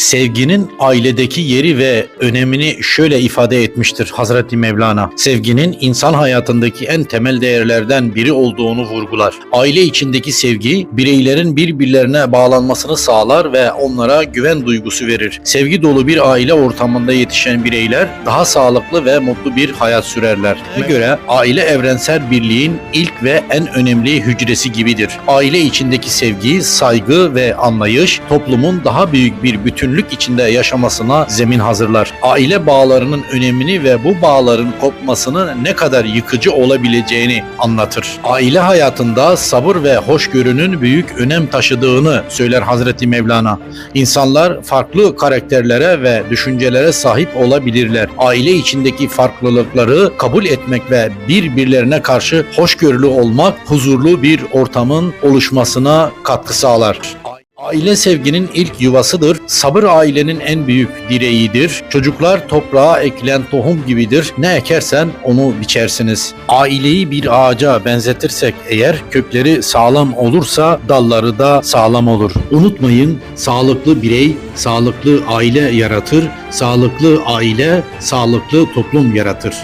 Sevginin ailedeki yeri ve önemini şöyle ifade etmiştir Hazreti Mevlana. Sevginin insan hayatındaki en temel değerlerden biri olduğunu vurgular. Aile içindeki sevgi bireylerin birbirlerine bağlanmasını sağlar ve onlara güven duygusu verir. Sevgi dolu bir aile ortamında yetişen bireyler daha sağlıklı ve mutlu bir hayat sürerler. Buna göre aile evrensel birliğin ilk ve en önemli hücresi gibidir. Aile içindeki sevgi, saygı ve anlayış toplumun daha büyük bir bütünlük içinde yaşamasına zemin hazırlar. Aile bağlarının önemini ve bu bağların kopmasının ne kadar yıkıcı olabileceğini anlatır. Aile hayatında sabır ve hoşgörünün büyük önem taşıdığını söyler Hazreti Mevlana. İnsanlar farklı karakterlere ve düşüncelere sahip olabilirler. Aile içindeki farklılıkları kabul etmek ve birbirlerine karşı hoşgörülü olmak huzurlu bir ortamın oluşmasına katkı sağlar. Aile sevginin ilk yuvasıdır. Sabır ailenin en büyük direğidir. Çocuklar toprağa ekilen tohum gibidir. Ne ekersen onu biçersiniz. Aileyi bir ağaca benzetirsek eğer kökleri sağlam olursa dalları da sağlam olur. Unutmayın sağlıklı birey sağlıklı aile yaratır. Sağlıklı aile sağlıklı toplum yaratır.